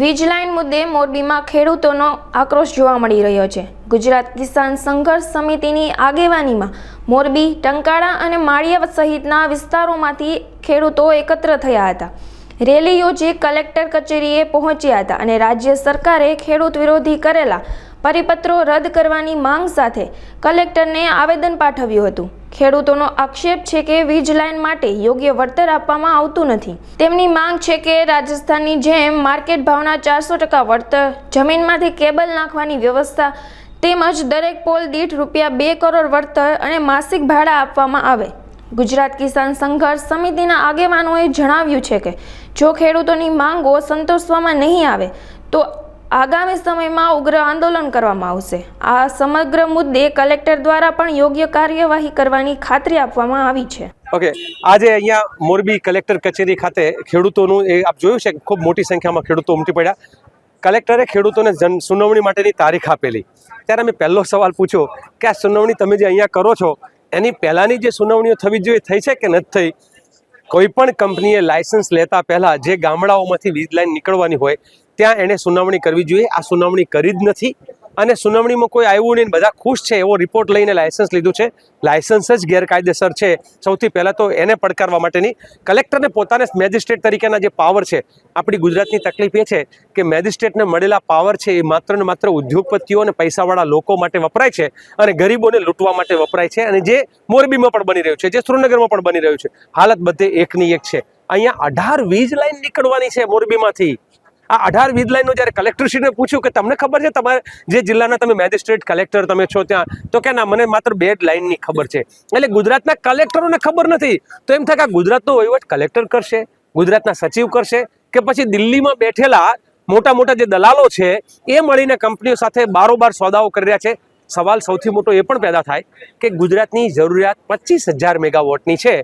વીજ લાઇન મુદ્દે મોરબીમાં ખેડૂતોનો આક્રોશ જોવા મળી રહ્યો છે. ગુજરાત કિસાન સંઘર્ષ સમિતિની આગેવાનીમાં મોરબી ટંકાળા અને માળિયા સહિતના વિસ્તારોમાંથી ખેડૂતો એકત્ર થયા હતા. રેલી યોજી કલેક્ટર કચેરીએ પહોંચ્યા હતા અને રાજ્ય સરકારે ખેડૂત વિરોધી કરેલા પરિપત્રો રદ કરવાની માંગ સાથે કલેક્ટરને આવેદન પાઠવ્યું હતું. ખેડૂતોનો આક્ષેપ છે કે વીજ લાઇન માટે યોગ્ય વળતર આપવામાં આવતું નથી. તેમની માંગ છે કે રાજસ્થાનની જેમ માર્કેટ ભાવના ચારસો ટકા વળતર જમીનમાંથી કેબલ નાખવાની વ્યવસ્થા તેમજ દરેક પોલ દીઠ રૂપિયા બે કરોડ વળતર અને માસિક ભાડા આપવામાં આવે. ગુજરાત કિસાન સંઘર્ષ સમિતિના આગેવાનોએ જણાવ્યું છે કે જો ખેડૂતોની માંગો સંતોષવામાં નહીં આવે, તો આગામી સમયમાં ઉગ્ર આંદોલન કરવામાં આવશે. આ સમગ્ર મુદ્દે કલેક્ટર દ્વારા પણ યોગ્ય કાર્યવાહી કરવાની ખાતરી આપવામાં આવી છે. ઓકે આજે અહીંયા મોરબી કલેક્ટર કચેરી ખાતે ખેડૂતોનું એ આપ જોયું છે ખૂબ મોટી સંખ્યામાં ખેડૂતો ઉમટી પડ્યા. કલેક્ટરે ખેડૂતોને જન સુનાવણી માટેની તારીખ આપેલી. ત્યારે મેં પહેલો સવાલ પૂછ્યો કે આ સુનાવણી તમે જે અહીંયા કરો છો, એની પહેલાંની જે સુનાવણીઓ થવી જોઈએ, થઈ છે કે નથી થઈ? કોઈ પણ કંપનીએ લાયસન્સ લેતા પહેલાં જે ગામડાઓમાંથી વીજ લાઇન નીકળવાની હોય ત્યાં એણે સુનાવણી કરવી જોઈએ. આ સુનાવણી કરી જ નથી અને સુનાવણીમાં કોઈ આવ્યું નહીં બધા ખુશ છે એવો રિપોર્ટ લઈને લાયસન્સ લીધું છે. લાયસન્સ જ ગેરકાયદેસર છે. સૌથી પહેલાં તો એને પડકારવા માટેની કલેક્ટરને પોતાને મેજિસ્ટ્રેટ તરીકેના જે પાવર છે, આપણી ગુજરાતની તકલીફ એ છે કે મેજિસ્ટ્રેટને મળેલા પાવર છે એ માત્ર ને માત્ર ઉદ્યોગપતિઓ અને પૈસાવાળા લોકો માટે વપરાય છે અને ગરીબોને લૂંટવા માટે વપરાય છે અને જે મોરબીમાં પણ બની રહ્યું છે, જે સુરેન્દ્રનગરમાં પણ બની રહ્યું છે. હાલત બધે એકની એક છે. અહીંયા અઢાર વીજ લાઈન નીકળવાની છે મોરબીમાંથી. આ અઢાર વીજ લાઈનનું જ્યારે કલેક્ટરશ્રીને પૂછ્યું કે તમને ખબર છે તમારે જે જિલ્લાના તમે મેજિસ્ટ્રેટ કલેક્ટર તમે છો ત્યાં, તો કે ના, મને માત્ર બે જ લાઈનની ખબર છે. એટલે ગુજરાતના કલેક્ટરોને ખબર નથી. તો એમ થાય કે ગુજરાતનો વહીવટ કલેક્ટર કરશે, ગુજરાતના સચિવ કરશે, કે પછી દિલ્હીમાં બેઠેલા મોટા મોટા જે દલાલો છે, એ મળીને કંપનીઓ સાથે બારોબાર સોદાઓ કરી રહ્યા છે. સવાલ સૌથી મોટો એ પણ પેદા થાય કે ગુજરાતની જરૂરિયાત પચીસ હજાર મેગાવોટની છે.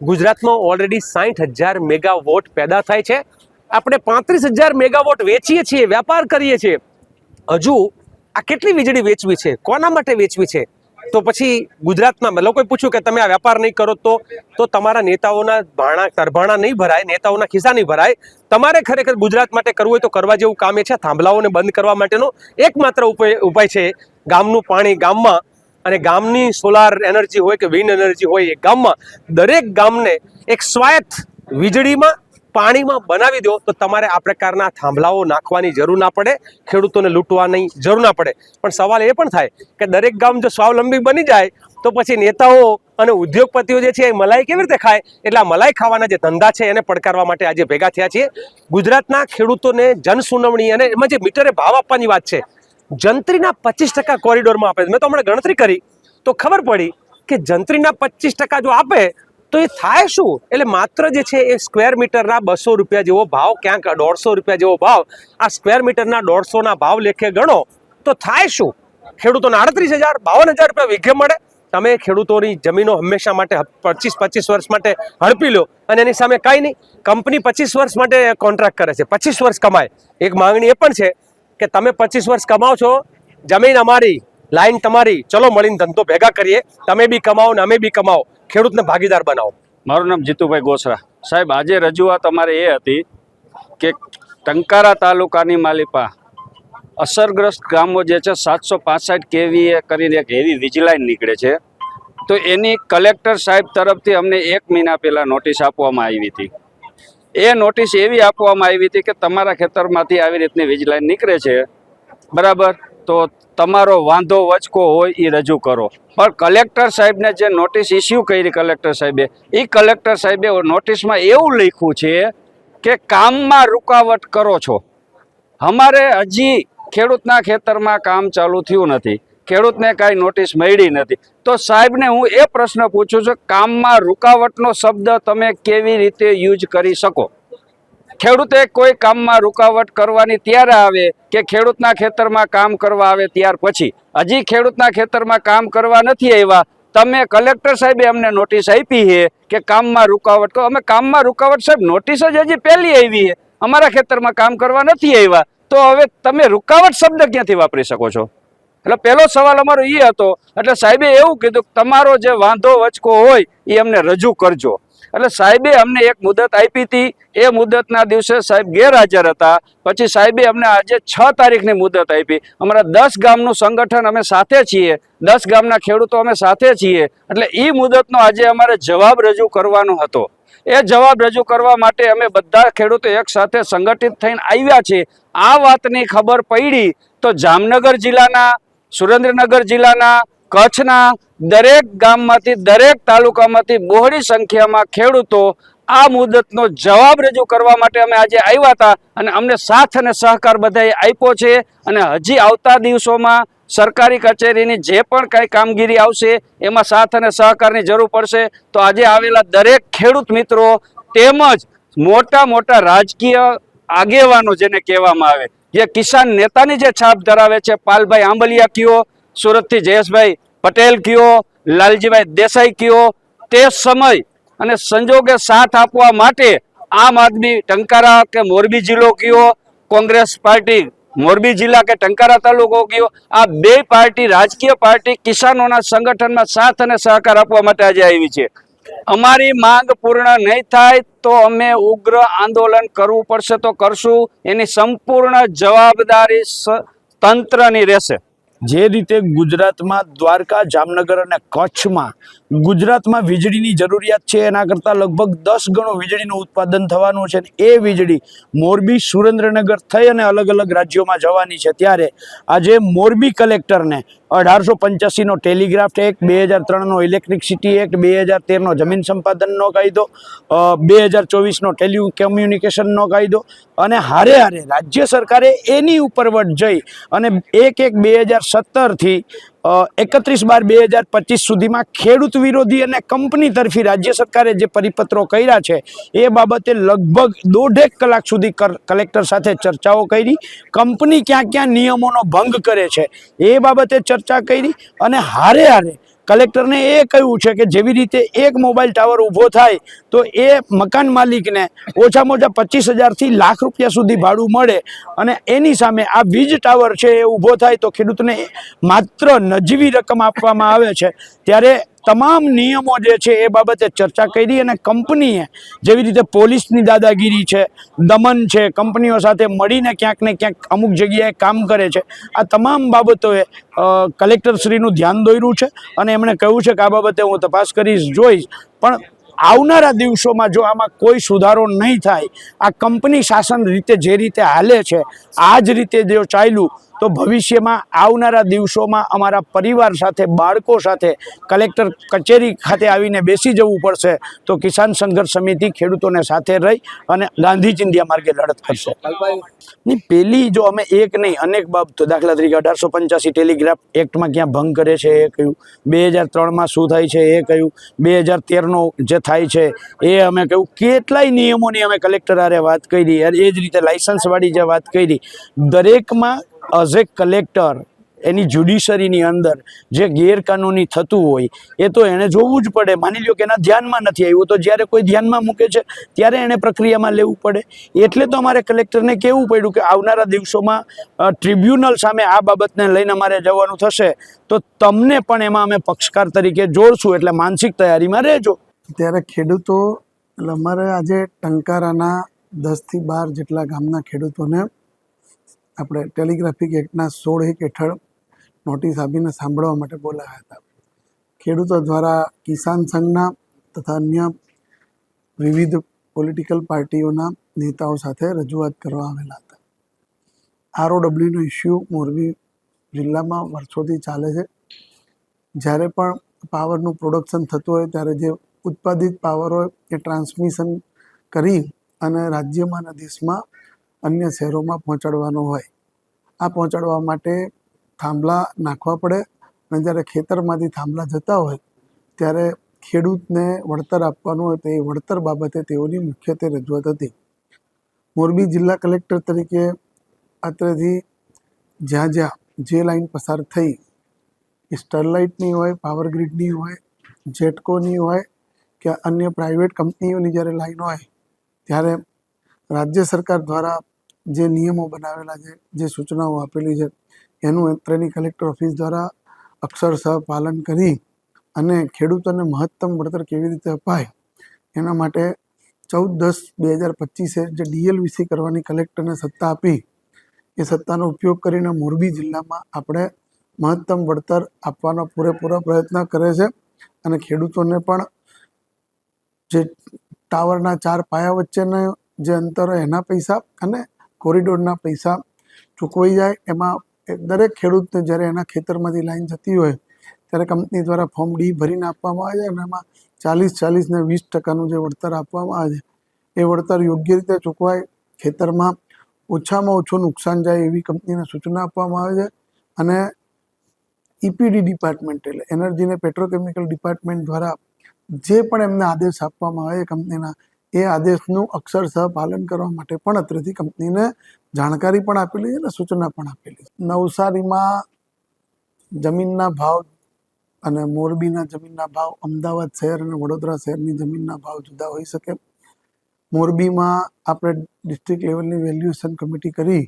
ગુજરાતમાં ઓલરેડી સાઠ હજાર મેગાવોટ પેદા થાય છે. આપણે પાંત્રીસ હજાર મેગાવોટ વેચીએ છીએ, વ્યાપાર કરીએ છીએ. હજુ આ કેટલી વીજળી વેચવી છે? કોના માટે વેચવી છે? તો પછી ગુજરાતમાં લોકોએ પૂછ્યું કે તમે આ વેપાર નહીં કરો તો તો તમારા નેતાઓના ભાણા તરભાણા નહીં ભરાય, નેતાઓના ખિસ્સા નહીં ભરાય. તમારે ખરેખર ગુજરાત માટે કરવું હોય તો કરવા જેવું કામ એ છે. થાંભલાઓને બંધ કરવા માટેનો એકમાત્ર ઉપાય છે ગામનું પાણી ગામમાં. અને ગામની સોલાર એનર્જી હોય કે વિન્ડ એનર્જી હોય એ ગામમાં. દરેક ગામને એક સ્વાયત્ત વીજળીમાં પાણીમાં બનાવી દો તો તમારે આ પ્રકારના થાંભલાઓ નાખવાની જરૂર ના પડે, ખેડૂતોને લૂંટવાની જરૂર ના પડે. પણ સવાલ એ પણ થાય કે દરેક ગામ જો સ્વાવલંબી બની જાય, તો પછી નેતાઓ અને ઉદ્યોગપતિઓ જે છે એ મલાઈ કેવી રીતે ખાય? એટલે આ મલાઈ ખાવાના જે ધંધા છે એને પડકારવા માટે આજે ભેગા થયા છીએ. ગુજરાતના ખેડૂતોને જન સુનાવણી અને એમાં જે મીટરે ભાવ આપવાની વાત છે, જંત્રીના પચીસ ટકા કોરિડોરમાં આપે મેં તો હમણાં ગણતરી કરી, તો ખબર પડી કે જંત્રીના પચીસ ટકા જો આપે તો એ થાય શું? એટલે માત્ર જે છે એ સ્ક્વેર મીટરના બસો રૂપિયા જેવો ભાવ, ક્યાંક દોઢસો રૂપિયા જેવો ભાવ, આ સ્ક્વેર મીટરના દોઢસોના ભાવ લેખે ગણો, તો થાય શું? ખેડૂતોને આડત્રીસ હજાર, બાવન હજાર રૂપિયા વીઘે મળે. તમે ખેડૂતોની જમીનો હંમેશા માટે પચીસ પચીસ વર્ષ માટે હડપી લો. અને એની સામે કાંઈ નહીં, કંપની પચીસ વર્ષ માટે કોન્ટ્રાક્ટ કરે છે. પચીસ વર્ષ કમાય. એક માંગણી એ પણ છે કે તમે પચીસ વર્ષ કમાઓ છો, જમીન અમારી લાઈન તમારી, ચલો મળીને ધંધો ભેગા કરીએ. તમે બી કમાઓ ને અમે બી કમાઓ ખેડૂતને ભાગીદાર બનાવો. મારું નામ જીતુભાઈ ગોસરા. સાહેબ, આજે રજૂઆત અમારે એ હતી કે ટંકારા તાલુકાની માલિપા અસરગ્રસ્ત ગામો જે છે, સાતસો પાસઠ કેવીએ કરીને એક હેવી વિજલાઇન નીકળે છે. તો એની કલેક્ટર સાહેબ તરફથી અમને એક મહિના પહેલાં નોટિસ આપવામાં આવી હતી. એ નોટિસ એવી આપવામાં આવી હતી કે તમારા ખેતરમાંથી આવી રીતની વીજલાઇન નીકળે છે. બરાબર? તો તમારો વાંધો વચકો હોય એ રજૂ કરો. પણ કલેક્ટર સાહેબને જે નોટિસ ઇસ્યુ કરી કલેક્ટર સાહેબે એ કલેક્ટર સાહેબે નોટિસમાં એવું લખ્યું છે કે કામમાં રૂકાવટ કરો છો. અમારે હજી ખેડૂતના ખેતરમાં કામ ચાલુ થયું નથી. ખેડૂતને કાંઈ નોટિસ મળી નથી. તો સાહેબને હું એ પ્રશ્ન પૂછું છું, કામમાં રૂકાવટનો શબ્દ તમે કેવી રીતે યુઝ કરી શકો? ખેડૂતે કોઈ કામમાં રૂકાવટ કરવાની ત્યારે આવે કે ખેડૂતના ખેતરમાં કામ કરવા આવે ત્યાર પછી. હજી ખેડૂતના ખેતરમાં કામ કરવા નથી આવ્યા. તમે કલેક્ટર સાહેબે અમને નોટિસ આપી છે કે કામમાં રૂકાવટ અમે કામમાં રૂકાવટ સાહેબ, નોટિસ જ હજી પહેલી આવી છે. અમારા ખેતરમાં કામ કરવા નથી આવ્યા. તો હવે તમે રૂકાવટ શબ્દ ક્યાંથી વાપરી શકો છો? એટલે પહેલો સવાલ અમારો એ હતો. એટલે સાહેબે એવું કીધું તમારો જે વાંધો વચકો હોય એ અમને રજૂ કરજો. એટલે સાહેબે અમને એક મુદત આપી હતી. એ મુદતના દિવસે સાહેબ ગેરહાજર હતા. પછી સાહેબે અમને આજે છ તારીખની મુદત આપી. અમારા દસ ગામનું સંગઠન અમે સાથે છીએ. દસ ગામના ખેડૂતો અમે સાથે છીએ. એટલે એ મુદતનો આજે અમારે જવાબ રજૂ કરવાનો હતો. એ જવાબ રજૂ કરવા માટે અમે બધા ખેડૂતો એક સાથે સંગઠિત થઈને આવ્યા છીએ આ વાતની ખબર પડી તો જામનગર જિલ્લાના, સુરેન્દ્રનગર જિલ્લાના કચ્છના દરેક ગામમાંથી, દરેક તાલુકામાંથી બહોળી સંખ્યામાં ખેડૂતો આ મુદતનો જવાબ રજૂ કરવા માટે અમે આજે આવ્યા હતા અને અમને સાથ અને સહકાર બધાએ આપ્યો છે અને હજી આવતા દિવસોમાં સરકારી કચેરીની જે પણ કાંઈ કામગીરી આવશે, એમાં સાથ અને સહકારની જરૂર પડશે. તો આજે આવેલા દરેક ખેડૂત મિત્રો તેમજ મોટા મોટા રાજકીય આગેવાનો જેને કહેવામાં આવે, જે કિસાન નેતાની જે છાપ ધરાવે છે, પાલભાઈ આંબલિયા કયો સુરતથી જયેશભાઈ પટેલ કયો, લાલજીભાઈ દેસાઈ કયો, તે સમય અને સંજોગે સાથ આપવા માટે આમ આદમી ટંકારા કે મોરબી જિલ્લો કયો, કોંગ્રેસ પાર્ટી મોરબી જિલ્લા કે ટંકારા તાલુકો કયો, આ બે પાર્ટી રાજકીય પાર્ટી કિસાનોના સંગઠનમાં સાથ અને સહકાર આપવા માટે આજે આવી છે. અમારી માંગ પૂર્ણ નહીં થાય તો અમે ઉગ્ર આંદોલન કરવું પડશે તો કરશું. એની સંપૂર્ણ જવાબદારી તંત્રની રહેશે. જે રીતે ગુજરાતમાં દ્વારકા જામનગર અને કચ્છમાં ગુજરાતમાં વીજળીની જરૂરિયાત છે, એના કરતાં લગભગ દસ ગણું વીજળીનું ઉત્પાદન થવાનું છે એ વીજળી મોરબી સુરેન્દ્રનગર થઈ અને અલગ અલગ રાજ્યોમાં જવાની છે. ત્યારે આજે મોરબી કલેક્ટરને અઢારસો પંચ્યાસીનો ટેલિગ્રાફ એક્ટ બે હજાર ત્રણનો ઇલેક્ટ્રિસિટી એક્ટ બે હજાર તેરનો જમીન સંપાદનનો કાયદો બે હજાર ચોવીસનો ટેલિ કમ્યુનિકેશનનો કાયદો અને હારે હારે રાજ્ય સરકારે એની ઉપર વટ જઈ અને એક એક બે હજાર સત્તરથી એકત્રીસ બાર બે હજાર પચીસ સુધીમાં ખેડૂત વિરોધી અને કંપની તરફી રાજ્ય સરકારે જે પરિપત્રો કર્યા છે, એ બાબતે લગભગ દોઢેક કલાક સુધી કલેક્ટર સાથે ચર્ચાઓ કરી, કંપની ક્યાં ક્યાં નિયમોનો ભંગ કરે છે, એ બાબતે ચર્ચા કરી અને હારે હારે કલેક્ટરને એ કહ્યું છે કે જેવી રીતે એક મોબાઈલ ટાવર ઊભો થાય, તો એ મકાન માલિકને ઓછામાં ઓછા પચીસ હજારથી લાખ રૂપિયા સુધી ભાડું મળે અને એની સામે આ વીજ ટાવર છે એ ઊભો થાય તો ખેડૂતને માત્ર નજીવી રકમ આપવામાં આવે છે. ત્યારે તમામ નિયમો જે છે એ બાબતે ચર્ચા કરી અને કંપનીએ જેવી રીતે પોલીસની દાદાગીરી છે, દમન છે, કંપનીઓ સાથે મળીને ક્યાંક ને ક્યાંક અમુક જગ્યાએ કામ કરે છે, આ તમામ બાબતોએ કલેક્ટરશ્રીનું ધ્યાન દોર્યું છે અને એમણે કહ્યું છે કે આ બાબતે હું તપાસ કરીશ, જોઈશ. પણ આવનારા દિવસોમાં જો આમાં કોઈ સુધારો નહીં થાય, આ કંપની શાસન રીતે જે રીતે હાલે છે, આ જ રીતે જો ચાલ્યું તો ભવિષ્યમાં આવનારા દિવસોમાં અમારા પરિવાર સાથે, બાળકો સાથે, કલેક્ટર કચેરી ખાતે આવીને બેસી જવું પડશે તો કિસાન સંઘર્ષ સમિતિ ખેડૂતોને સાથે રહી અને ગાંધી ચિંધ્યા માર્ગે લડત કરશે. નહીં પેલી જો અમે એક નહીં, અનેક બાબતો, દાખલા તરીકે અઢારસો પંચ્યાસી ટેલિગ્રાફ એક્ટમાં ક્યાં ભંગ કરે છે એ કહ્યું બે હજાર ત્રણમાં શું થાય છે એ કહ્યું બે હજાર તેરનો જે થાય છે એ અમે કહ્યું કેટલાય નિયમોની અમે કલેક્ટર આરે વાત કરી, એ જ રીતે લાઇસન્સવાળી જે વાત કરી, દરેકમાં એઝ એ કલેક્ટર એની જ્યુડિશરીની અંદર જે ગેરકાનૂની થતું હોય, એ તો એણે જોવું જ પડે. માની લ્યો કે એના ધ્યાનમાં નથી આવ્યું. તો જ્યારે કોઈ ધ્યાનમાં મૂકે છે, ત્યારે એણે પ્રક્રિયામાં લેવું પડે. એટલે તો અમારે કલેક્ટરને કહેવું પડ્યું કે આવનારા દિવસોમાં ટ્રિબ્યુનલ સામે આ બાબતને લઈને અમારે જવાનું થશે. તો તમને પણ એમાં અમે પક્ષકાર તરીકે જોડશું. એટલે માનસિક તૈયારીમાં રહેજો. ત્યારે ખેડૂતો, એટલે અમારે આજે ટંકારાના દસથી બાર જેટલા ગામના ખેડૂતોને આપણે ટેલિગ્રાફિક એક્ટના સોળ એક હેઠળ નોટિસ આપીને સાંભળવા માટે બોલાવ્યા હતા. ખેડૂતો દ્વારા કિસાન સંઘના તથા અન્ય વિવિધ પોલિટિકલ પાર્ટીઓના નેતાઓ સાથે રજૂઆત કરવા આવેલા હતા. આરઓડબ્લ્યુનો ઇસ્યુ મોરબી જિલ્લામાં વર્ષોથી ચાલે છે. જ્યારે પણ પાવરનું પ્રોડક્શન થતું હોય ત્યારે જે ઉત્પાદિત પાવર હોય એ ટ્રાન્સમિશન કરી અને રાજ્યમાં અને દેશમાં અન્ય શહેરોમાં પહોંચાડવાનો હોય. આ પહોંચાડવા માટે થાંભલા નાખવા પડે. અને જ્યારે ખેતરમાંથી થાંભલા જતા હોય, ત્યારે ખેડૂતને વળતર આપવાનું હોય. તો એ વળતર બાબતે તેઓની મુખ્યત્વે રજૂઆત હતી. મોરબી જિલ્લા કલેક્ટર તરીકે અત્રેથી જ્યાં જ્યાં જે લાઈન પસાર થઈ, એ સ્ટરલાઇટની હોય, પાવર ગ્રીડની હોય જેટકોની હોય કે અન્ય પ્રાઇવેટ કંપનીઓની જ્યારે લાઇન હોય, ત્યારે રાજ્ય સરકાર દ્વારા જે નિયમો બનાવેલા છે, જે સૂચનાઓ આપેલી છે, એનું અત્રેની કલેક્ટર ઓફિસ દ્વારા અક્ષરશઃ પાલન કરી અને ખેડૂતોને મહત્તમ વળતર કેવી રીતે અપાય, એના માટે ચૌદ દસ બે હજાર પચીસે જે ડીએલવીસી કરવાની કલેક્ટરને સત્તા આપી, એ સત્તાનો ઉપયોગ કરીને મોરબી જિલ્લામાં આપણે મહત્તમ વળતર આપવાનો પૂરેપૂરો પ્રયત્ન કરે છે અને ખેડૂતોને પણ જે ટાવરના ચાર પાયા વચ્ચેના જે અંતર એના પૈસા અને કોરિડોરના પૈસા ચૂકવાઈ જાય, એમાં દરેક ખેડૂતને જ્યારે એના ખેતરમાંથી લાઈન જતી હોય, ત્યારે કંપની દ્વારા ફોર્મ ડી ભરીને આપવામાં આવે છે અને એમાં ચાલીસ ચાલીસ ને વીસ ટકાનું જે વળતર આપવામાં આવે છે, એ વળતર યોગ્ય રીતે ચૂકવાય, ખેતરમાં ઓછામાં ઓછું નુકસાન જાય એવી કંપનીને સૂચના આપવામાં આવે છે અને ઈપીડી ડિપાર્ટમેન્ટ એટલે એનર્જી અને પેટ્રોકેમિકલ ડિપાર્ટમેન્ટ દ્વારા જે પણ એમને આદેશ આપવામાં આવે કંપનીના એ આદેશનું અક્ષરશઃ પાલન કરવા માટે પણ અત્રેથી કંપનીને જાણકારી પણ આપેલી છે અને સૂચના પણ આપેલી છે. નવસારીમાં જમીનના ભાવ અને મોરબીના જમીનના ભાવ અમદાવાદ શહેર અને વડોદરા શહેરની જમીનના ભાવ જુદા હોઈ શકે. મોરબીમાં આપણે ડિસ્ટ્રિક્ટ લેવલની વેલ્યુએશન કમિટી કરી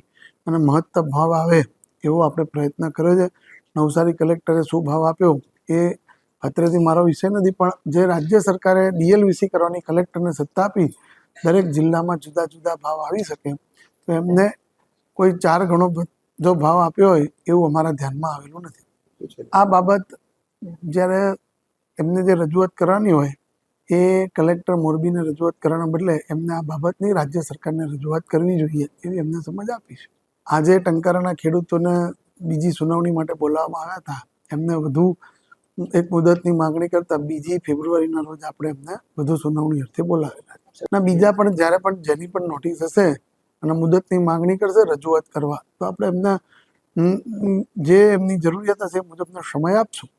અને મહત્તમ ભાવ આવે એવો આપણે પ્રયત્ન કર્યો છે. નવસારી કલેક્ટરે શું ભાવ આપ્યો એ અત્રેથી મારો વિષય નથી પણ જે રાજ્ય સરકારે ડીએલવીસી કરવાની કલેક્ટરને સત્તા આપી દરેક જિલ્લામાં જુદા જુદા ભાવ આવી શકે તો એમને કોઈ ચાર ગણો જો ભાવ આપ્યો હોય એવું અમારા ધ્યાનમાં આવેલું નથી. આ બાબત જ્યારે એમને જે રજૂઆત કરવાની હોય એ કલેક્ટર મોરબીને રજૂઆત કરવાના બદલે એમને આ બાબતની રાજ્ય સરકારને રજૂઆત કરવી જોઈએ એવી એમને સમજ આપી છે. આજે ટંકારાના ખેડૂતોને બીજી સુનાવણી માટે બોલાવવામાં આવ્યા હતા એમને વધુ એક મુદતની માંગણી કરતા બીજી ફેબ્રુઆરીના રોજ આપણે એમને વધુ સુનાવણી અર્થે બોલાવેલા અને બીજા પણ, જ્યારે પણ જેની પણ નોટિસ હશે અને મુદતની માંગણી કરશે, રજૂઆત કરવા, તો આપણે એમને જે એમની જરૂરિયાત હશે એ મુજબનો સમય આપશું.